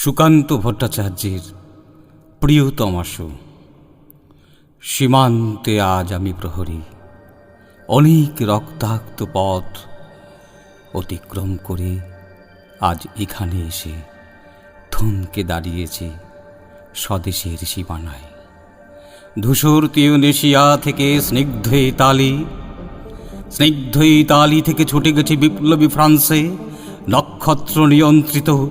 সুকান্ত ভট্টাচার্যের প্রিয়তমাশু সীমান্তে আজ আমি প্রহরী। অনেক রক্তাক্ত পথ অতিক্রম করে আজ এখানে এসে থমকে দাঁড়িয়েছে স্বদেশের সীমানায়। ধূসর তিউনেশিয়া থেকে স্নিগ্ধ ইতালি স্নিগ্ধ ইতালি থেকে ছুটে গেছে বিপ্লবী ফ্রান্সে, নক্ষত্র নিয়ন্ত্রিত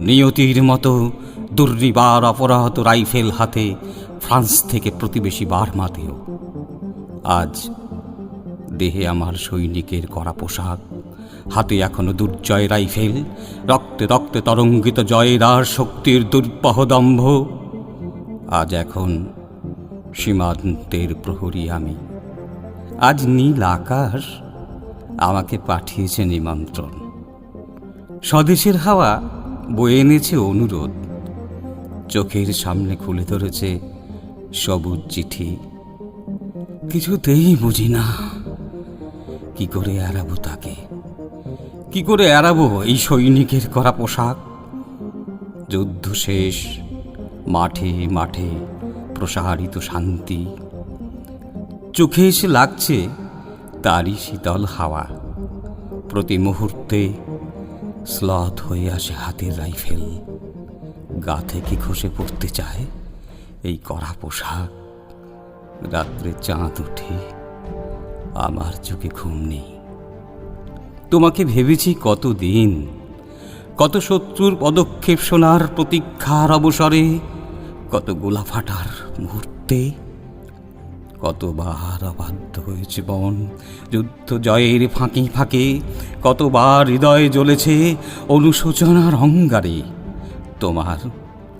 নিয়তির মতো দুর্নিবার অপরাহত রাইফেল হাতে ফ্রান্স থেকে প্রতিবেশী বার্মাতেও। আজ দেহে আমার সৈনিকের করা পোশাক, হাতে এখনও দুর্জয় রাইফেল, রক্তে রক্তে তরঙ্গিত জয়ের আর শক্তির দুর্বাহ দম্ভ। আজ এখন সীমান্তের প্রহরী আমি। আজ নীল আকাশ আমাকে পাঠিয়েছে নিমন্ত্রণ। স্বদেশের হাওয়া বয়ে এনেছে অনুরোধ। চোখের সামনে খুলে ধরেছে সবুজ চিঠি। কিছুতেই বুঝি না, কি করে এড়াবো তাকে? কি করে এড়াবো এই সৈনিকের করা পোশাক? যুদ্ধ শেষ, মাঠে মাঠে প্রসারিত শান্তি। চোখে এসে লাগছে তারই শীতল হাওয়া। প্রতি মুহূর্তে স্লথ হয়ে আসে হাতের রাইফেল। গা থেকে খসে পড়তে চায় এই কড়া পোশাক। রাত্রে চাঁদ উঠে আমার চোখে ঘুম নেই। তোমাকে ভেবেছি কত দিন কত শত্রুর পদক্ষেপ শোনার প্রতীক্ষার অবসরে, কত গোলা ফাটার মুহূর্তে। কতবার অবাধ্য হয়েছে বন, যুদ্ধ জয়ের ফাঁকে ফাঁকে, কতবার হৃদয়ে জ্বলেছে অনুশোচনার অঙ্গারে। তোমার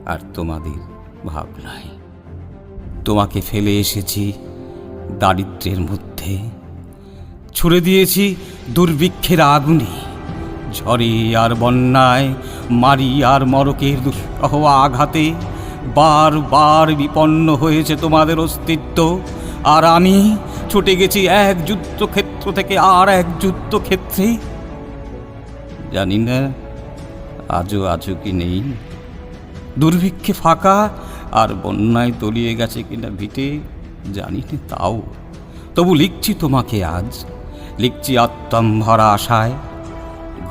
আর তোমাদের ভাবনায় তোমাকে ফেলে এসেছি দারিদ্র্যের মধ্যে। ছুড়ে দিয়েছি দুর্ভিক্ষের আগুনে। ঝড়ে আর বন্যায়, মারি আর মরকের দুঃসহ আঘাতে বারবার বিপন্ন হয়েছে তোমাদের অস্তিত্ব। আর আমি ছুটে গেছি এক যুদ্ধক্ষেত্র থেকে আর এক যুদ্ধক্ষেত্রে। জানি না আজও আজও কি নেই। দুর্ভিক্ষে ফাঁকা আর বন্যায় তলিয়ে গেছে কিনা ভিটে, জানি না তাও। তবু লিখছি তোমাকে আজ, লিখছি আত্মম ভরা আশায়।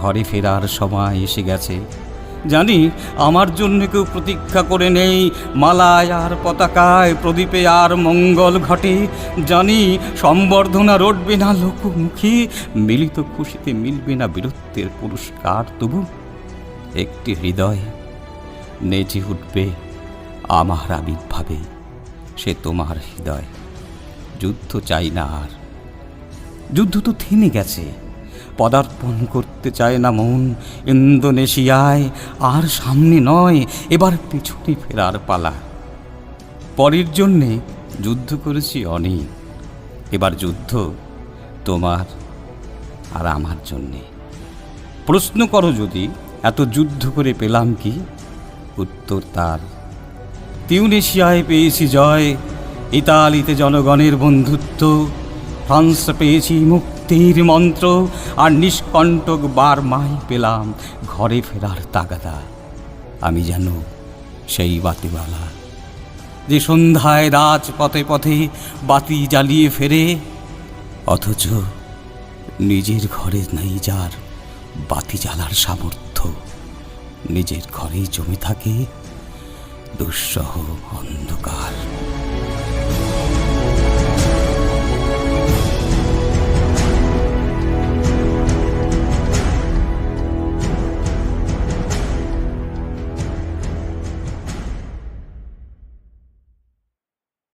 ঘরে ফেরার সময় এসে গেছে। জানি, আমার জন্য কেউ প্রতীক্ষা করে নেই। মালায় আর পতাকায়, প্রদীপে আর মঙ্গল ঘটে। জানি, সম্বর্ধনা রটবে না লোকমুখী। মিলিত খুশিতে মিলবে না বীরত্বের পুরস্কার। তবু একটি হৃদয় নেচে উঠবে আমার আবির্ভাবে। সে তোমার হৃদয়। যুদ্ধ চাই না আর। যুদ্ধ তো থেমে গেছে। পদার্পণ করতে চায় না মন ইন্দোনেশিয়ায়, আর সামনে নয়, এবার পিছনে ফেরার পালা। পরের জন্যে যুদ্ধ করেছি অনেক এবার যুদ্ধ তোমার আর আমার জন্যে। প্রশ্ন করো যদি, এত যুদ্ধ করে পেলাম কি? উত্তর তার, তিউনেশিয়ায় পেয়েছি জয়, ইতালিতে জনগণের বন্ধুত্ব, ফ্রান্স পেয়েছি মুক্তির মন্ত্র আর নিষ্কণ্টক বার মাই পেলাম ঘরে ফেরার তাগাদা। আমি যেন সেই বাতিওয়ালা, যে সন্ধ্যায় রাজ পথে পথে বাতি জ্বালিয়ে ফেরে, অথচ নিজের ঘরে নেই যার বাতি জ্বালার সামর্থ্য। নিজের ঘরেই জমে থাকে দুঃসহ অন্ধকার।